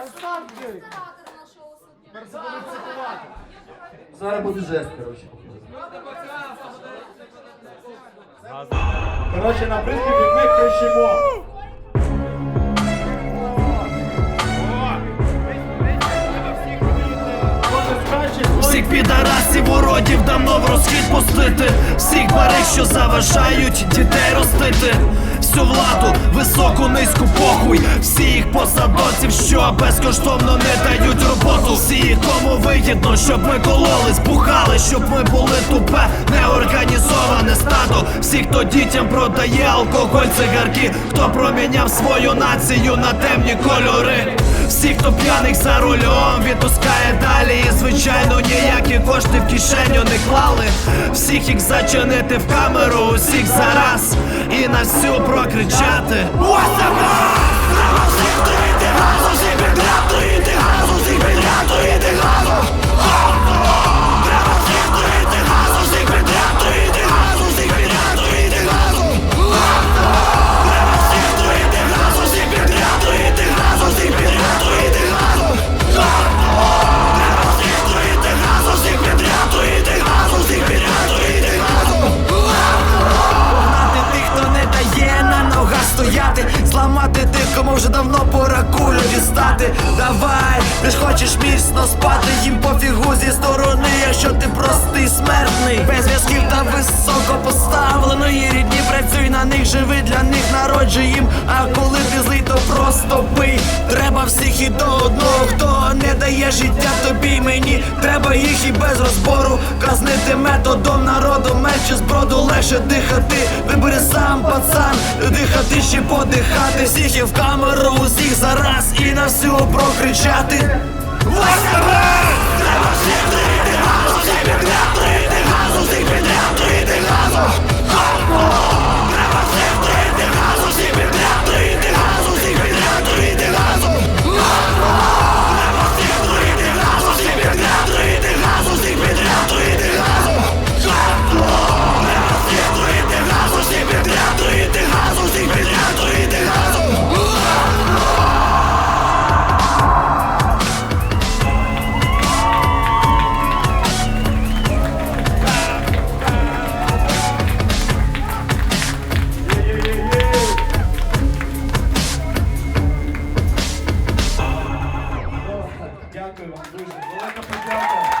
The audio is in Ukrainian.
Красавчик! Зараз буде жест, коротше. Коротше, на приспів ми кричимо. Всіх підарасів уродів давно в розхід пустити Всіх барих, що заважають дітей ростити Всю владу, високу, низьку похуй. Всіх посадовців, що безкоштовно не дають роботу. Всіх, кому вигідно, щоб ми кололись, бухали Щоб ми були тупе, неорганізоване стадо. Всіх, хто дітям продає алкоголь, цигарки Хто проміняв свою націю на темні кольори. Всі, хто п'яних за рулем, відпускає далі. І звичайно, ніякі кошти в кишеню не клали. Всіх їх зачинити в камеру, усіх зараз і на всю прокричати. Погнати стояти, зламати тих, кому вже давно пора кулю дістати. Давай, ти ж хочеш міцно спати, їм пофігу зі сторони, якщо ти простий смертний, без зв'язків та високо поставленої рідні працюй на них, живи для них, народжуй їм. А коли ти злий, то просто бий. Треба всіх і до одного, хто не дає життя тобі й мені. Треба їх і без розбору казнити методом народу, менше зброду, легше дихати. Вибери сам, пацан, дихати ще подихати. Всіх і в камеру, усіх зараз і на всю прокричати. Вась Дякую вам дуже. Велика подяка.